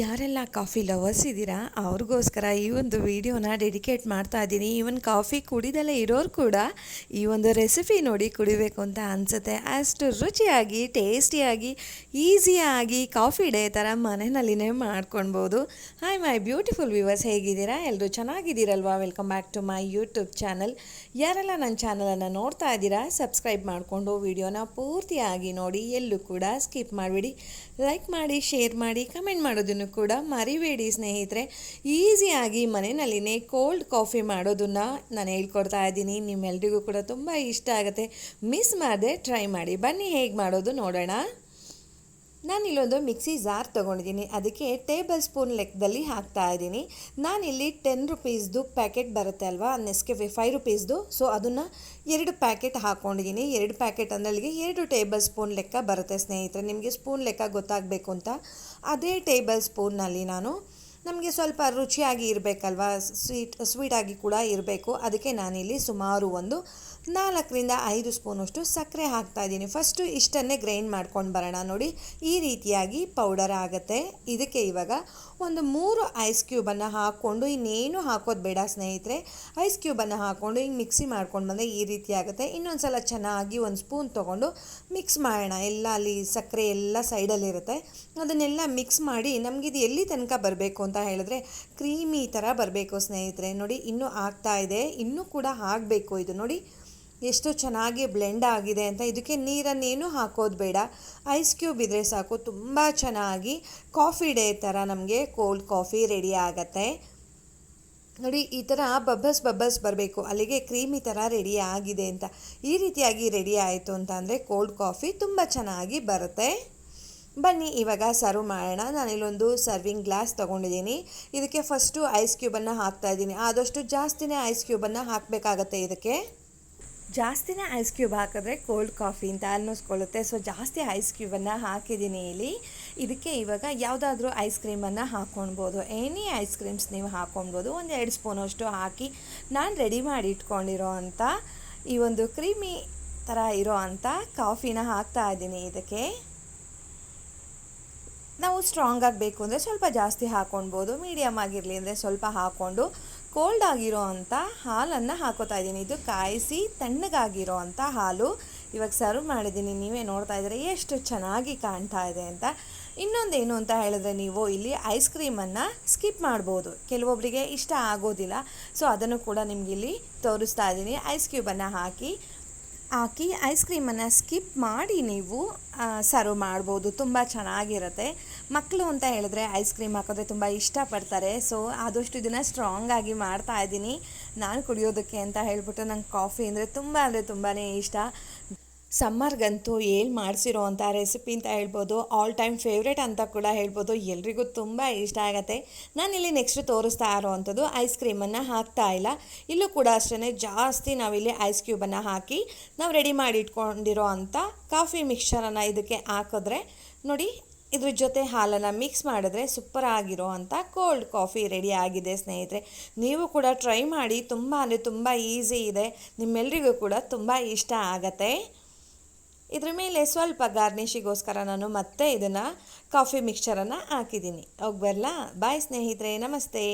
ಯಾರೆಲ್ಲ coffee lovers ಇದ್ದೀರಾ, ಅವ್ರಿಗೋಸ್ಕರ ಈ ಒಂದು ವೀಡಿಯೋನ ಡೆಡಿಕೇಟ್ ಮಾಡ್ತಾ ಇದ್ದೀನಿ. ಈವನ್ ಕಾಫಿ ಕುಡಿದಲ್ಲೇ ಇರೋರು ಕೂಡ ಈ ಒಂದು ರೆಸಿಪಿ ನೋಡಿ ಕುಡಿಬೇಕು ಅಂತ ಅನಿಸುತ್ತೆ. ಅಷ್ಟು ರುಚಿಯಾಗಿ ಟೇಸ್ಟಿಯಾಗಿ ಈಸಿಯಾಗಿ ಕಾಫಿ ಡೇ ಥರ ಮನೆಯಲ್ಲಿನೇ ಮಾಡ್ಕೊಳ್ಬೋದು. ಹಾಯ್ ಮೈ ಬ್ಯೂಟಿಫುಲ್ ವ್ಯೂವರ್ಸ್ ಹೇಗಿದ್ದೀರಾ? ಎಲ್ಲರೂ ಚೆನ್ನಾಗಿದ್ದೀರಲ್ವಾ? Welcome back to my YouTube channel ಯಾರೆಲ್ಲ ನನ್ನ ಚಾನಲನ್ನು ನೋಡ್ತಾ ಇದ್ದೀರಾ ಸಬ್ಸ್ಕ್ರೈಬ್ ಮಾಡಿಕೊಂಡು ವೀಡಿಯೋನ ಪೂರ್ತಿಯಾಗಿ ನೋಡಿ, ಎಲ್ಲೂ ಕೂಡ ಸ್ಕಿಪ್ ಮಾಡಿಬಿಡಿ. ಲೈಕ್ ಮಾಡಿ ಶೇರ್ ಮಾಡಿ ಕಮೆಂಟ್ ಮಾಡೋದನ್ನು ಕೂಡ ಮರಿಬೇಡಿ ಸ್ನೇಹಿತರೆ. ಈಸಿಯಾಗಿ ಮನೆಯಲ್ಲಿನೇ ಕೋಲ್ಡ್ ಕಾಫಿ ಮಾಡೋದನ್ನು ನಾನು ಹೇಳ್ಕೊಡ್ತಾ ಇದ್ದೀನಿ. ನಿಮ್ಮೆಲ್ರಿಗೂ ಕೂಡ ತುಂಬ ಇಷ್ಟ ಆಗುತ್ತೆ. ಮಿಸ್ ಮಾಡದೆ ಟ್ರೈ ಮಾಡಿ. ಬನ್ನಿ ಹೇಗೆ ಮಾಡೋದು ನೋಡೋಣ. ನಾನು ಇಲ್ಲೊಂದು ಮಿಕ್ಸಿ ಜಾರ್ ತೊಗೊಂಡಿದ್ದೀನಿ. ಅದಕ್ಕೆ ಟೇಬಲ್ ಸ್ಪೂನ್ ಲೆಕ್ಕದಲ್ಲಿ ಹಾಕ್ತಾ ಇದ್ದೀನಿ. ನಾನಿಲ್ಲಿ ಟೆನ್ ರುಪೀಸ್ದು ಪ್ಯಾಕೆಟ್ ಬರುತ್ತೆ ಅಲ್ವಾ? Nescafe five ರುಪೀಸ್ದು. ಸೊ, ಅದನ್ನು ಎರಡು ಪ್ಯಾಕೆಟ್ ಹಾಕ್ಕೊಂಡಿದ್ದೀನಿ ಎರಡು ಪ್ಯಾಕೆಟ್ ಅಂದರೆ ಎರಡು ಟೇಬಲ್ ಸ್ಪೂನ್ ಲೆಕ್ಕ ಬರುತ್ತೆ ಸ್ನೇಹಿತರೆ. ನಿಮಗೆ ಸ್ಪೂನ್ ಲೆಕ್ಕ ಗೊತ್ತಾಗಬೇಕು ಅಂತ. ಅದೇ ಟೇಬಲ್ ಸ್ಪೂನ್ನಲ್ಲಿ ನಾನು ನಮಗೆ ಸ್ವಲ್ಪ ರುಚಿಯಾಗಿ ಇರಬೇಕಲ್ವಾ? ಸ್ವೀಟ್, ಸ್ವೀಟಾಗಿ ಕೂಡ ಇರಬೇಕು. ಅದಕ್ಕೆ ನಾನಿಲ್ಲಿ ಸುಮಾರು ಒಂದು ನಾಲ್ಕರಿಂದ ಐದು ಸ್ಪೂನಷ್ಟು ಸಕ್ಕರೆ ಹಾಕ್ತಾ ಇದ್ದೀನಿ. ಫಸ್ಟು ಇಷ್ಟನ್ನೇ ಗ್ರೈಂಡ್ ಮಾಡ್ಕೊಂಡು ಬರೋಣ ನೋಡಿ. ಈ ರೀತಿಯಾಗಿ ಪೌಡರ್ ಆಗುತ್ತೆ. ಇದಕ್ಕೆ ಇವಾಗ ಒಂದು ಮೂರು ಐಸ್ ಕ್ಯೂಬನ್ನು ಹಾಕ್ಕೊಂಡು, ಇನ್ನೇನು ಹಾಕೋದು ಬೇಡ ಸ್ನೇಹಿತರೆ. ಐಸ್ ಕ್ಯೂಬನ್ನು ಹಾಕ್ಕೊಂಡು ಹಿಂಗೆ ಮಿಕ್ಸಿ ಮಾಡ್ಕೊಂಡು ಬಂದರೆ ಈ ರೀತಿ ಆಗುತ್ತೆ. ಇನ್ನೊಂದು ಸಲ ಚೆನ್ನಾಗಿ ಒಂದು ಸ್ಪೂನ್ ತೊಗೊಂಡು ಮಿಕ್ಸ್ ಮಾಡೋಣ. ಎಲ್ಲ ಅಲ್ಲಿ ಸಕ್ಕರೆ ಎಲ್ಲ ಸೈಡಲ್ಲಿರುತ್ತೆ ಅದನ್ನೆಲ್ಲ ಮಿಕ್ಸ್ ಮಾಡಿ ನಮಗಿದು ಎಲ್ಲಿ ತನಕ ಬರಬೇಕು ಅಂತ ಹೇಳಿದ್ರೆ ಕ್ರೀಮಿ ಥರ ಬರಬೇಕು ಸ್ನೇಹಿತರೆ. ನೋಡಿ, ಇನ್ನೂ ಆಗ್ತಾ ಇದೆ. ಇನ್ನೂ ಕೂಡ ಆಗಬೇಕು ಇದು. ನೋಡಿ ಎಷ್ಟು ಚೆನ್ನಾಗಿ ಬ್ಲೆಂಡ್ ಆಗಿದೆ ಅಂತ. ಇದಕ್ಕೆ ನೀರನ್ನೇನು ಹಾಕೋದು ಬೇಡ. ಐಸ್ ಕ್ಯೂಬ್ ಇದ್ದರೆ ಸಾಕು, ತುಂಬ ಚೆನ್ನಾಗಿ ಕಾಫಿ ಡೇ ಥರ ನಮಗೆ ಕೋಲ್ಡ್ ಕಾಫಿ ರೆಡಿ ಆಗತ್ತೆ. ನೋಡಿ, ಈ ಥರ ಬಬ್ಬಸ್ ಬಬ್ಬಸ್ ಬರಬೇಕು. ಅಲ್ಲಿಗೆ ಕ್ರೀಮಿ ಥರ ರೆಡಿ ಆಗಿದೆ ಅಂತ. ಈ ರೀತಿಯಾಗಿ ರೆಡಿ ಆಯಿತು ಅಂತ ಅಂದರೆ ಕೋಲ್ಡ್ ಕಾಫಿ ತುಂಬ ಚೆನ್ನಾಗಿ ಬರುತ್ತೆ. ಬನ್ನಿ, ಇವಾಗ ಸರ್ವ್ ಮಾಡೋಣ. ನಾನಿಲ್ಲೊಂದು ಸರ್ವಿಂಗ್ ಗ್ಲಾಸ್ ತೊಗೊಂಡಿದ್ದೀನಿ. ಇದಕ್ಕೆ ಫಸ್ಟು ಐಸ್ ಕ್ಯೂಬನ್ನು ಹಾಕ್ತಾ ಇದ್ದೀನಿ. ಆದಷ್ಟು ಜಾಸ್ತಿನೇ ಐಸ್ ಕ್ಯೂಬನ್ನು ಹಾಕಬೇಕಾಗತ್ತೆ ಇದಕ್ಕೆ. ಜಾಸ್ತಿನೇ ಐಸ್ ಕ್ಯೂಬ್ ಹಾಕಿದ್ರೆ ಕೋಲ್ಡ್ ಕಾಫಿ ಅಂತ ಅನ್ನಿಸ್ಕೊಳ್ಳುತ್ತೆ. ಸೊ ಜಾಸ್ತಿ ಐಸ್ ಕ್ಯೂಬನ್ನು ಹಾಕಿದ್ದೀನಿ ಇಲ್ಲಿ. ಇದಕ್ಕೆ ಇವಾಗ ಯಾವುದಾದ್ರೂ ಐಸ್ ಕ್ರೀಮನ್ನು ಹಾಕ್ಕೊಳ್ಬೋದು ಎನಿ ಐಸ್ ಕ್ರೀಮ್ಸ್ ನೀವು ಹಾಕ್ಕೊಳ್ಬೋದು ಒಂದು ಎರಡು ಸ್ಪೂನಷ್ಟು ಹಾಕಿ ನಾನು ರೆಡಿ ಮಾಡಿ ಇಟ್ಕೊಂಡಿರೋ ಅಂಥ ಈ ಒಂದು ಕ್ರೀಮಿ ಥರ ಇರೋ ಅಂಥ ಕಾಫಿನ ಹಾಕ್ತಾ ಇದ್ದೀನಿ ಇದಕ್ಕೆ. ನಾವು ಸ್ಟ್ರಾಂಗ್ ಆಗಬೇಕು ಅಂದರೆ ಸ್ವಲ್ಪ ಜಾಸ್ತಿ ಹಾಕ್ಕೊಳ್ಬೋದು ಮೀಡಿಯಮ್ ಆಗಿರಲಿ ಅಂದರೆ ಸ್ವಲ್ಪ ಹಾಕ್ಕೊಂಡು ಕೋಲ್ಡ್ ಆಗಿರೋ ಅಂಥ ಹಾಲನ್ನು ಹಾಕೋತಾ ಇದ್ದೀನಿ. ಇದು ಕಾಯಿಸಿ ತಣ್ಣಗಾಗಿರೋ ಅಂಥ ಹಾಲು ಇವಾಗ ಸರ್ವ್ ಮಾಡಿದ್ದೀನಿ. ನೀವೇ ನೋಡ್ತಾ ಇದ್ದೀರಾ ಎಷ್ಟು ಚೆನ್ನಾಗಿ ಕಾಣ್ತಾ ಇದೆ ಅಂತ. ಇನ್ನೊಂದೇನು ಅಂತ ಹೇಳಿದ್ರೆ ನೀವು ಇಲ್ಲಿ ಐಸ್ ಕ್ರೀಮನ್ನು ಸ್ಕಿಪ್ ಮಾಡ್ಬೋದು. ಕೆಲವೊಬ್ಬರಿಗೆ ಇಷ್ಟ ಆಗೋದಿಲ್ಲ. ಸೊ ಅದನ್ನು ಕೂಡ ನಿಮ್ಗೆ ಇಲ್ಲಿ ತೋರಿಸ್ತಾ ಇದ್ದೀನಿ. ಐಸ್ ಕ್ಯೂಬನ್ನು ಹಾಕಿ ಹಾಕಿ ಐಸ್ ಕ್ರೀಮನ್ನು ಸ್ಕಿಪ್ ಮಾಡಿ ನೀವು ಸರ್ವ್ ಮಾಡ್ಬೋದು. ತುಂಬ ಚೆನ್ನಾಗಿರುತ್ತೆ. ಮಕ್ಕಳು ಅಂತ ಹೇಳಿದ್ರೆ ಐಸ್ ಕ್ರೀಮ್ ಹಾಕೋದ್ರೆ ತುಂಬ ಇಷ್ಟಪಡ್ತಾರೆ. ಸೊ ಆದಷ್ಟು ಇದನ್ನು ಸ್ಟ್ರಾಂಗ್ ಆಗಿ ಮಾಡ್ತಾ ಇದ್ದೀನಿ. ನಾನು ಕುಡಿಯೋದಕ್ಕೆ ಅಂತ ಹೇಳ್ಬಿಟ್ಟು ನಂಗೆ ಕಾಫಿ ಅಂದರೆ ತುಂಬ ಅಂದರೆ ತುಂಬಾ ಇಷ್ಟ. ಸಮ್ಮರ್ಗಂತೂ ಏನು ಮಾಡಿಸಿರೋ ಅಂಥ ರೆಸಿಪಿ ಅಂತ ಹೇಳ್ಬೋದು. ಆಲ್ ಟೈಮ್ ಫೇವ್ರೇಟ್ ಅಂತ ಕೂಡ ಹೇಳ್ಬೋದು. ಎಲ್ರಿಗೂ ತುಂಬ ಇಷ್ಟ ಆಗುತ್ತೆ. ನಾನಿಲ್ಲಿ ನೆಕ್ಸ್ಟ್ ತೋರಿಸ್ತಾ ಇರೋ ಅಂಥದ್ದು ಐಸ್ ಕ್ರೀಮನ್ನು ಹಾಕ್ತಾ ಇಲ್ಲ. ಇಲ್ಲೂ ಕೂಡ ಅಷ್ಟೇ ಜಾಸ್ತಿ ನಾವಿಲ್ಲಿ ಐಸ್ ಕ್ಯೂಬನ್ನು ಹಾಕಿ ನಾವು ರೆಡಿ ಮಾಡಿ ಇಟ್ಕೊಂಡಿರೋ ಅಂಥ ಕಾಫಿ ಮಿಕ್ಸ್ಚರನ್ನು ಇದಕ್ಕೆ ಹಾಕಿದ್ರೆ ನೋಡಿ ಇದ್ರ ಜೊತೆ ಹಾಲನ್ನು ಮಿಕ್ಸ್ ಮಾಡಿದ್ರೆ ಸೂಪರ್ ಆಗಿರೋ ಅಂಥ ಕೋಲ್ಡ್ ಕಾಫಿ ರೆಡಿ ಆಗಿದೆ ಸ್ನೇಹಿತರೆ. ನೀವು ಕೂಡ ಟ್ರೈ ಮಾಡಿ ತುಂಬ ಅಂದರೆ ತುಂಬ ಈಸಿ ಇದೆ. ನಿಮ್ಮೆಲ್ರಿಗೂ ಕೂಡ ತುಂಬ ಇಷ್ಟ ಆಗತ್ತೆ. ಇದ್ರ ಮೇಲೆ ಸ್ವಲ್ಪ ಗಾರ್ನಿಷಿಗೋಸ್ಕರ ನಾನು ಮತ್ತೆ ಇದನ್ನು ಕಾಫಿ ಮಿಕ್ಸ್ಚರನ್ನು ಹಾಕಿದ್ದೀನಿ. ಹೋಗ್ಬರ್ಲಾ ಬರಲಾ? ಬಾಯ್ ಸ್ನೇಹಿತರೆ, ನಮಸ್ತೆ.